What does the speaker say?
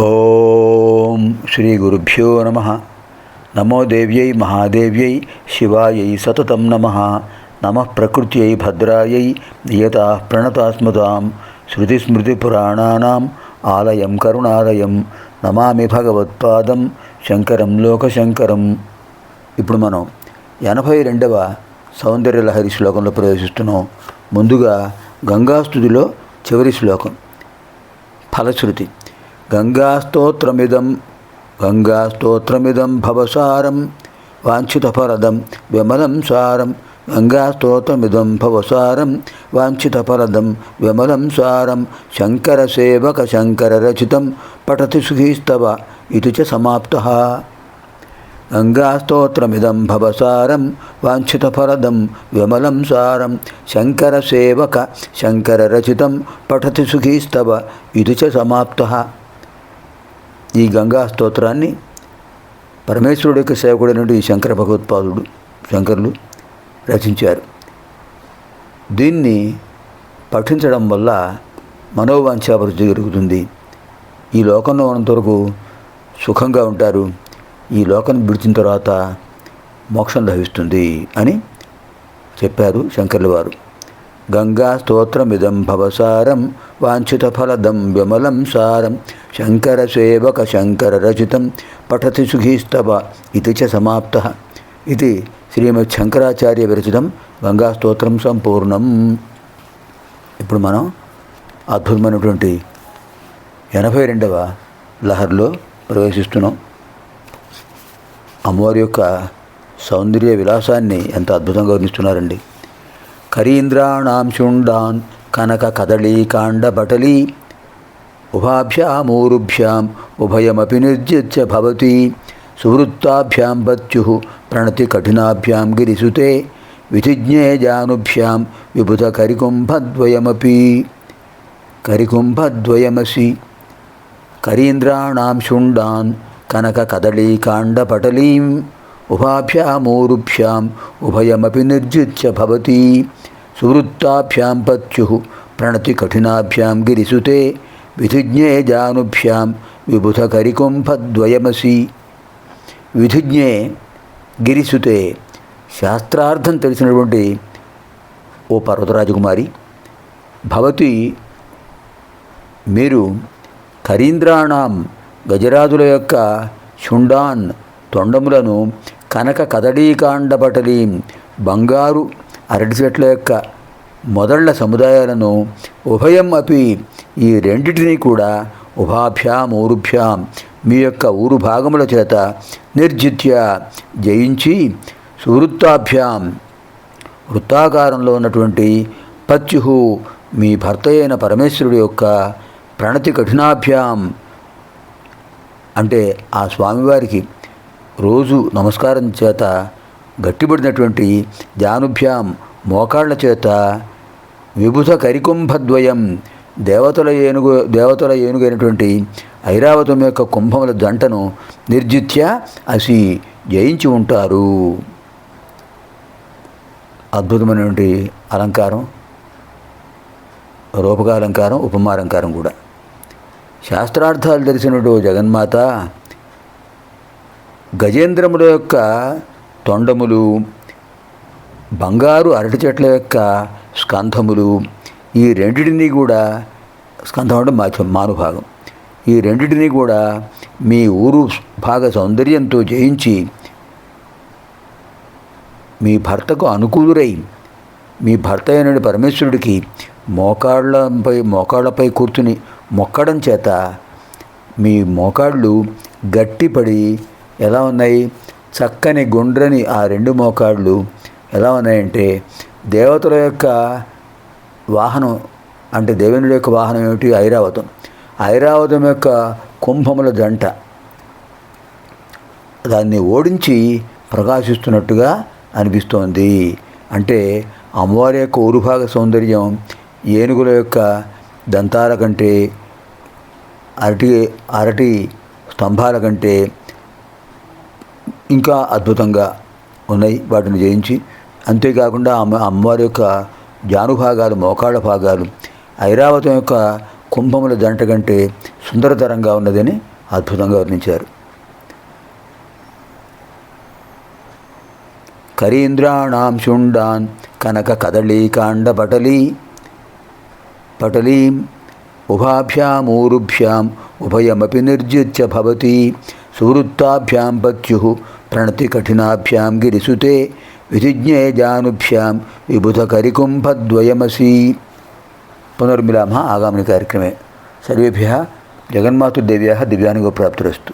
ఓం శ్రీ గురుభ్యో నమ. నమో దేవ్యై మహాదేవ్యై శివాయై సతతం నమ. నమ ప్రకృత్యై భద్రాయై నియత ప్రణతాస్మతాం శృతిస్మృతిపురాణానాం ఆలయం కరుణాలయం నమామి భగవత్పాదం శంకరం లోకశంకరం. ఇప్పుడు మనం ఎనభై రెండవ సౌందర్యలహరి శ్లోకంలో ప్రవేశిస్తున్నాం. ముందుగా గంగాస్తుతిలో చివరి శ్లోకం ఫలశ్రుతి. గంగాస్తోత్రమిదం గంగాస్తోత్రమిదం భవసారం వాంఛితఫలదం విమలం సారం గంగాస్తోత్రమిదం భవసారం వాంఛితఫలదం విమలం సారం శంకరసేవక శంకరరచితం పఠతి సుఖీస్తవ ఇది చ సమాప్త. గంగాస్తోత్రమిదం భవసారం వాంఛితఫలదం విమలం సారం శంకరసేవక శంకరరచితం పఠతి సుఖీస్తవ ఇది చ సమాప్త. ఈ గంగా స్తోత్రాన్ని పరమేశ్వరుడు యొక్క సేవకుడైనటువంటి శంకర భగవత్పాదుడు శంకరులు రచించారు. దీన్ని పఠించడం వల్ల మనోవాంఛాభివృద్ధి జరుగుతుంది. ఈ లోకంలో ఉన్నంతవరకు సుఖంగా ఉంటారు. ఈ లోకాన్ని విడిచిన తర్వాత మోక్షం లభిస్తుంది అని చెప్పారు శంకర్ల వారు. గంగా స్తోత్రమిదం భవసారం వాంఛితఫలదం విమలం సారం శంకర సేవక శంకర రచితం పఠతి సుఖీస్తవ ఇది చ సమాప్త ఇది శ్రీమద్ శంకరాచార్య విరచితం గంగాస్తోత్రం సంపూర్ణం ఇప్పుడు మనం అద్భుతమైనటువంటి ఎనభై రెండవ లహర్లో ప్రవేశిస్తున్నాం. అమ్మవారి యొక్క సౌందర్య విలాసాన్ని ఎంత అద్భుతంగా వర్ణిస్తున్నారండి. కరీంద్రాణాం శుండాన్ కనక కదళీకాండ బటలీ ఉభాభ్యామూరుభ్యాం ఉభయమపి నిర్జిత్య భవతి సువృత్తాభ్యాం పత్యు ప్రణతి కఠినాభ్యాం గిరిసుతే విధిజ్ఞేజానుభ్యాం విబుధ కరికుంభద్వయమపి కరికుంభద్వయమసి కరీంద్రాణాం శుండాన్ కనక సువృత్తాభ్యాం పత్యు ప్రణతి కఠినాభ్యాం గిరిసుతే విధిజ్ఞే జానుభ్యాం విబుధ కరికుంభద్వయమసి విధిజ్ఞే గిరిసుతే శాస్త్రార్థం తెలిసినటువంటి ఓ పర్వతరాజకుమారి భవతి మీరు కరీంద్రాణం గజరాజుల యొక్క శుండాన్ తొండములను కనక కదడీకాండపటలీం బంగారు అరటి చెట్ల యొక్క మొదళ్ళ సముదాయాలను ఉభయం అపి ఈ రెండిటిని కూడా ఉభాభ్యాం ఊరుభ్యాం మీ యొక్క ఊరు భాగముల చేత నిర్జిత్య జయించి సువృత్తాభ్యాం వృత్తాకారంలో ఉన్నటువంటి పత్యు మీ భర్త అయిన పరమేశ్వరుడు యొక్క ప్రణతి కఠినాభ్యాం అంటే ఆ స్వామివారికి రోజు నమస్కారం చేత గట్టిపడినటువంటి జానుభ్యాం మోకాళ్ళ చేత విబుధ కరికుంభద్వయం దేవతల ఏనుగు దేవతల ఏనుగైనటువంటి ఐరావతం యొక్క కుంభముల జంటను నిర్జిత్య అసి జయించి ఉంటారు. అద్భుతమైనటువంటి అలంకారం రూపకాలంకారం ఉపమాలంకారం కూడా. శాస్త్రార్థాలు తెలిసినటువంటి జగన్మాత గజేంద్రముల యొక్క తొండములు బంగారు అరటి చెట్ల యొక్క స్కంధములు ఈ రెండింటినీ కూడా స్కంధం అంటే మా మానుభాగం. ఈ రెండింటినీ కూడా మీ ఊరు భాగ సౌందర్యంతో జయించి మీ భర్తకు అనుకూలురై మీ భర్త అయిన పరమేశ్వరుడికి మోకాళ్ళపై మోకాళ్ళపై కూర్చుని మొక్కడం చేత మీ మోకాళ్ళు గట్టిపడి ఎలా ఉన్నాయి? చక్కని గుండ్రని ఆ రెండు మోకాళ్ళు ఎలా ఉన్నాయంటే దేవతల యొక్క వాహనం అంటే దేవేంద్రుడి యొక్క వాహనం ఏమిటి? ఐరావతం. ఐరావతం యొక్క కుంభముల జంట. దాన్ని ఓడించి ప్రకాశిస్తున్నట్టుగా అనిపిస్తోంది. అంటే అమ్మవారి యొక్క ఊరుభాగ సౌందర్యం ఏనుగుల యొక్క దంతాల కంటే అరటి అరటి స్తంభాల కంటే ఇంకా అద్భుతంగా ఉన్నాయి వాటిని జయించి. అంతేకాకుండా అమ్మ అమ్మవారి యొక్క జానుభాగాలు మోకాళ్ళ భాగాలు ఐరావతం యొక్క కుంభముల జంట కంటే సుందరతరంగా ఉన్నదని అద్భుతంగా వర్ణించారు. కరీంద్రాణాం శుండాన్ కనక కదళీకాండ పటలీ పటలీం ఉభాభ్యామూరుభ్యాం ఉభయమపి నిర్జిత్య భవతి సువృత్తాభ్యాం పత్యు ప్రణతి కఠినాభ్యాం గిరిసుతే విధిజ్ఞే జానుభ్యాం విబుధకరికుంభద్వయమసి పునర్మిలామ ఆగామిని కార్యక్రమే సర్వేభ్య జగన్మాతృదేవ్యా దివ్యానుగో ప్రాప్తిరస్తు